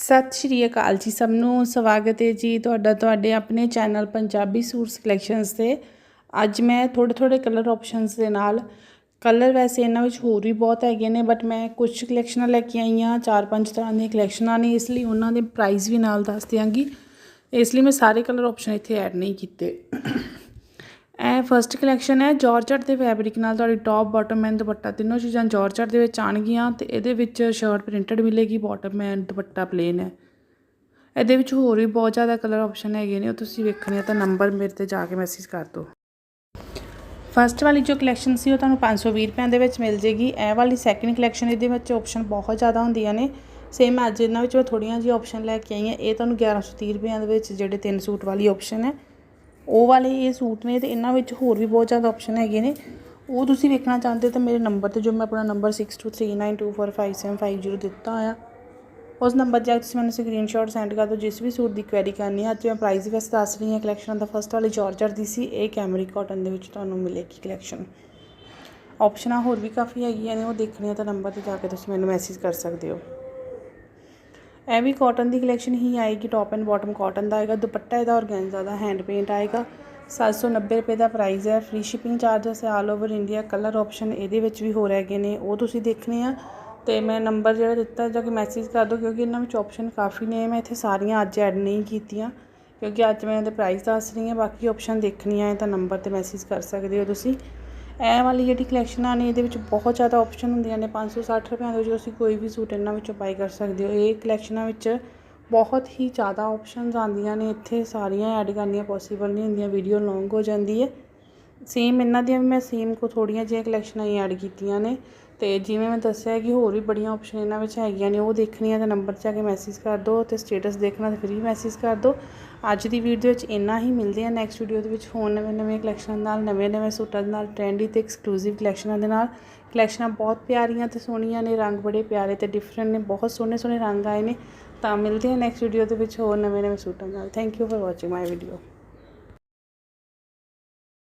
ਸਤਿ ਸ਼੍ਰੀ ਅਕਾਲ ਜੀ ਸਭ ਨੂੰ। ਸਵਾਗਤ ਹੈ ਜੀ ਤੁਹਾਡਾ, ਤੁਹਾਡੇ ਆਪਣੇ ਚੈਨਲ ਪੰਜਾਬੀ ਸੂਟਸ ਕਲੈਕਸ਼ਨਸ ਤੇ। ਅੱਜ ਮੈਂ ਥੋੜੇ ਥੋੜੇ ਕਲਰ ਆਪਸ਼ਨਸ ਦੇ ਨਾਲ। ਕਲਰ ਵੈਸੇ ਇਹਨਾਂ ਵਿੱਚ ਹੋਰ ਵੀ ਬਹੁਤ ਹੈਗੇ ਨੇ, ਬਟ ਮੈਂ ਕੁਝ ਕਲੈਕਸ਼ਨਾਂ ਲੈ ਕੇ ਆਈ ਹਾਂ। ਚਾਰ, ਪੰਜ ਤਰ੍ਹਾਂ ਦੀਆਂ ਕਲੈਕਸ਼ਨਾਂ ਨੇ, ਇਸ ਲਈ ਉਹਨਾਂ ਦੇ ਪ੍ਰਾਈਸ ਵੀ ਨਾਲ ਦੱਸ ਦਿਆਂਗੀ। ਇਸ ਲਈ ਮੈਂ ਸਾਰੇ ਕਲਰ ਆਪਸ਼ਨ ਇੱਥੇ ਐਡ ਨਹੀਂ ਕੀਤੇ। ਇਹ ਫਰਸਟ ਕਲੈਕਸ਼ਨ ਹੈ ਜਾਰਜਟ ਦੇ ਫੈਬਰਿਕ ਨਾਲ ਤੁਹਾਡੀ ਟੌਪ ਬਾਟਮ ਐਂਡ ਦੁਪੱਟਾ। ਤਿੰਨੋਂ ਚੀਜ਼ਾਂ ਜਾਰਜਟ ਦੇ ਵਿੱਚ ਆਣਗੀਆਂ ਤੇ ਇਹਦੇ ਵਿੱਚ ਸ਼ਰਟ ਪ੍ਰਿੰਟਡ ਮਿਲੇਗੀ ਬਾਟਮ ਐਂਡ ਦੁਪੱਟਾ ਪਲੇਨ ਹੈ। ਇਹਦੇ ਵਿੱਚ ਹੋਰ ਵੀ ਬਹੁਤ ਜ਼ਿਆਦਾ ਕਲਰ ਆਪਸ਼ਨ ਹੈਗੇ ਨੇ, ਉਹ ਤੁਸੀਂ ਵੇਖਣੇ ਆ ਤਾਂ ਨੰਬਰ ਮੇਰੇ ਤੇ ਜਾ ਕੇ ਮੈਸੇਜ ਕਰ ਦਿਓ। ਫਸਟ ਵਾਲੀ ਜੋ ਕਲੈਕਸ਼ਨ ਸੀ, ਉਹ ਤੁਹਾਨੂੰ 520 ਰੁਪਏ ਦੇ ਵਿੱਚ ਮਿਲ ਜੇਗੀ। ਇਹ ਵਾਲੀ ਸੈਕਿੰਡ ਕਲੈਕਸ਼ਨ ਇਹਦੇ ਵਿੱਚ ਆਪਸ਼ਨ ਬਹੁਤ ਜ਼ਿਆਦਾ ਹੁੰਦੀਆਂ ਨੇ। ਸੇਮ ਅੱਜ ਇਹਨਾਂ ਵਿੱਚ ਮੈਂ ਥੋੜੀਆਂ ਜਿਹੀ ਆਪਸ਼ਨ ਲੈ ਕੇ ਆਈ ਹਾਂ, ਇਹ ਤੁਹਾਨੂੰ 1130 ਰੁਪਏ ਦੇ ਵਿੱਚ, ਜਿਹੜੇ ਤਿੰਨ ਸੂਟ ਵਾਲੀ ਆਪਸ਼ਨ ਹੈ। ਉਹ ਵਾਲੇ ਇਹ ਸੂਟ ਨੇ ਤੇ ਇਹਨਾਂ ਵਿੱਚ ਹੋਰ ਵੀ ਬਹੁਤ ਜ਼ਿਆਦਾ ਆਪਸ਼ਨ ਹੈਗੇ ਨੇ। ਉਹ ਤੁਸੀਂ ਵੇਖਣਾ ਚਾਹੁੰਦੇ ਤਾਂ ਮੇਰੇ ਨੰਬਰ ਤੇ ਜੋ ਮੈਂ ਆਪਣਾ ਨੰਬਰ 6239245750 ਦਿੱਤਾ ਆ। ਉਸ ਨੰਬਰ 'ਤੇ ਜਾ ਕੇ ਤੁਸੀਂ ਮੈਨੂੰ ਸਕਰੀਨਸ਼ਾਟ ਸੈਂਡ ਕਰ ਦਿਓ, ਜਿਸ ਵੀ ਸੂਟ ਦੀ ਕੁਐਰੀ ਕਰਨੀ ਹੈ ਅੱਜ ਮੈਂ ਪ੍ਰਾਈਸ ਵੀ ਵੈਸੇ ਦੱਸ ਰਹੀ ਹਾਂ ਕਲੈਕਸ਼ਨ ਦਾ। ਫਸਟ ਵਾਲੀ ਜਾਰਜਰ ਦੀ ਸੀ, ਇਹ ਕੈਮਰੀ ਕਾਟਨ ਦੇ ਵਿੱਚ ਤੁਹਾਨੂੰ ਮਿਲੇਗੀ ਕਲੈਕਸ਼ਨ ਆਪਸ਼ਨਾਂ ਹੋਰ ਵੀ ਕਾਫੀ ਹੈਗੀਆਂ ਨੇ, ਉਹ ਦੇਖਣੀਆਂ ਤਾਂ ਨੰਬਰ ਤੇ ਜਾ ਕੇ ਤੁਸੀਂ ਮੈਨੂੰ ਮੈਸੇਜ ਕਰ ਸਕਦੇ ਹੋ। ਇਹ ਵੀ ਕਾਟਨ ਦੀ ਕਲੈਕਸ਼ਨ ਹੀ ਆਏਗੀ ਟੌਪ ਐਂਡ ਬਾਟਮ ਕਾਟਨ ਦਾ ਆਏਗਾ, ਦੁਪੱਟਾ ਇਹਦਾ ਔਰਗੈਂਜ਼ਾ ਦਾ ਹੈਂਡ ਪੇਂਟ ਆਏਗਾ 790 ਰੁਪਏ ਦਾ ਪ੍ਰਾਈਸ ਹੈ ਫ੍ਰੀ ਸ਼ਿਪਿੰਗ ਚਾਰजेस ਹੈ all over India colour option ਇਹਦੇ ਵਿੱਚ ਵੀ ਹੋਰ ਹੈਗੇ ਨੇ, ਉਹ ਤੁਸੀਂ ਦੇਖਣੇ ਆ, ਤੇ ਮੈਂ ਨੰਬਰ ਜਿਹੜਾ ਦਿੱਤਾ, ਜਾ ਕੇ ਮੈਸੇਜ ਕਰ ਦਿਓ, ਕਿਉਂਕਿ ਇਹਨਾਂ ਵਿੱਚ ਆਪਸ਼ਨ ਕਾਫੀ ਨੇ, ਮੈਂ ਇੱਥੇ ਸਾਰੀਆਂ ਅੱਜ ਐਡ ਨਹੀਂ ਕੀਤੀਆਂ, ਕਿਉਂਕਿ ਅੱਜ ਮੈਂ ਇਹਦੇ ਪ੍ਰਾਈਸ ਦੱਸ ਰਹੀ ਹਾਂ, ਬਾਕੀ ਆਪਸ਼ਨ ਦੇਖਣੀਆਂ ਹੈ ਤਾਂ ਨੰਬਰ ਤੇ ਮੈਸੇਜ ਕਰ ਸਕਦੇ ਹੋ ਤੁਸੀਂ। ਇਹ ਵਾਲੀ ਜਿਹੜੀ ਕਲੈਕਸ਼ਨਾਂ ਨੇ, ਇਹਦੇ ਵਿੱਚ ਬਹੁਤ ਜ਼ਿਆਦਾ ਆਪਸ਼ਨ ਹੁੰਦੀਆਂ ਨੇ। 560 ਰੁਪਏ ਦੇ ਵਿੱਚ ਤੁਸੀਂ ਕੋਈ ਵੀ ਸੂਟ ਇਹਨਾਂ ਵਿੱਚੋਂ ਬਾਈ ਕਰ ਸਕਦੇ ਹੋ। ਇਹ ਕਲੈਕਸ਼ਨਾਂ ਵਿੱਚ ਬਹੁਤ ਹੀ ਜ਼ਿਆਦਾ ਆਪਸ਼ਨਸ ਆਉਂਦੀਆਂ ਨੇ। ਇੱਥੇ ਸਾਰੀਆਂ ਐਡ ਕਰਨੀਆਂ ਪੋਸੀਬਲ ਨਹੀਂ ਹੁੰਦੀਆਂ ਵੀਡੀਓ ਲੌਂਗ ਹੋ ਜਾਂਦੀ ਹੈ। ਸੇਮ ਇਹਨਾਂ ਦੀਆਂ ਵੀ ਮੈਂ ਸੇਮ ਕੋ ਥੋੜੀਆਂ ਜਿਹੀਆਂ ਕਲੈਕਸ਼ਨਾਂ ਹੀ ਐਡ ਕੀਤੀਆਂ ਨੇ ਤੇ ਜਿਵੇਂ ਮੈਂ ਦੱਸਿਆ ਕਿ ਹੋਰ ਵੀ ਬੜੀਆਂ ਆਪਸ਼ਨ ਇਹਨਾਂ ਵਿੱਚ ਹੈਗੀਆਂ ਨੇ, ਉਹ ਦੇਖਣੀਆਂ ਤਾਂ ਨੰਬਰ 'ਚ ਆ ਕੇ ਮੈਸੇਜ ਕਰ ਦਿਓ ਤੇ ਸਟੇਟਸ ਦੇਖਣਾ ਤਾਂ ਫਿਰ ਵੀ ਮੈਸੇਜ ਕਰ ਦਿਓ। ਅੱਜ ਦੀ ਵੀਡੀਓ ਵਿੱਚ ਇੰਨਾ ਹੀ, ਮਿਲਦੇ ਆ ਨੈਕਸਟ ਵੀਡੀਓ ਦੇ ਵਿੱਚ ਹੋਰ ਨਵੇਂ ਨਵੇਂ ਕਲੈਕਸ਼ਨਾਂ ਨਾਲ, ਨਵੇਂ ਨਵੇਂ ਸੂਟਾਂ ਦੇ ਨਾਲ ਟ੍ਰੈਂਡੀ ਤੇ ਐਕਸਕਲੂਸਿਵ ਕਲੈਕਸ਼ਨਾਂ ਦੇ ਨਾਲ। ਕਲੈਕਸ਼ਨਾਂ ਬਹੁਤ ਪਿਆਰੀਆਂ ਤੇ ਸੋਹਣੀਆਂ ਨੇ, ਰੰਗ ਬੜੇ ਪਿਆਰੇ ਤੇ ਡਿਫਰੈਂਟ ਨੇ, ਬਹੁਤ ਸੋਹਣੇ ਸੋਹਣੇ ਰੰਗ ਆਏ ਨੇ। ਤਾਂ ਮਿਲਦੇ ਆ ਨੈਕਸਟ ਵੀਡੀਓ ਦੇ ਵਿੱਚ ਹੋਰ ਨਵੇਂ ਨਵੇਂ ਸੂਟਾਂ ਨਾਲ। Thank you for watching my video